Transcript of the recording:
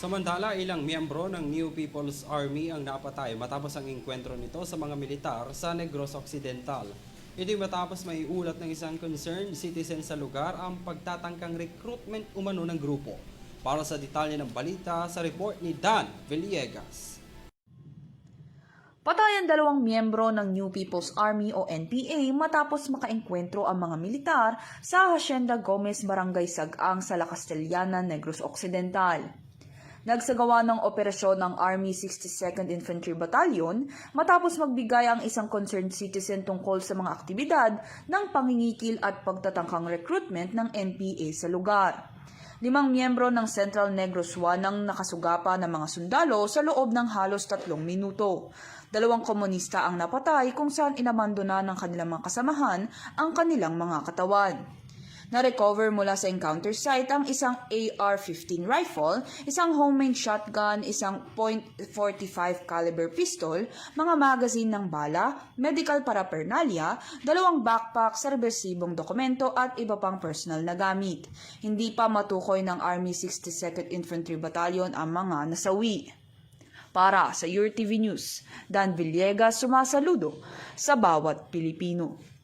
Samantala, ilang miyembro ng New People's Army ang napatay matapos ang engkwentro nito sa mga militar sa Negros Occidental. Ito'y matapos may ulat ng isang concerned citizen sa lugar ang pagtatangkang recruitment umano ng grupo. Para sa detalye ng balita sa report ni Dan Villegas. Patay ang dalawang miyembro ng New People's Army o NPA matapos makaengkwentro ang mga militar sa Hacienda Gomez, Barangay Sagang sa La Castellana, Negros Occidental. Nagsagawa ng operasyon ng Army 62nd Infantry Battalion matapos magbigay ang isang concerned citizen tungkol sa mga aktibidad ng pangingikil at pagtatangkang recruitment ng NPA sa lugar. Limang miyembro ng Central Negros 1 ang nakasugapa ng mga sundalo sa loob ng halos tatlong minuto. Dalawang komunista ang napatay kung saan inabandona ng kanilang mga kasamahan ang kanilang mga katawan. Na-recover mula sa encounter site ang isang AR-15 rifle, isang homemade shotgun, isang .45 caliber pistol, mga magazine ng bala, medical paraphernalia, dalawang backpack, serbesibong dokumento at iba pang personal na gamit. Hindi pa matukoy ng Army 62nd Infantry Battalion ang mga nasawi. Para sa Your TV News, Dan Villegas sumasaludo sa bawat Pilipino.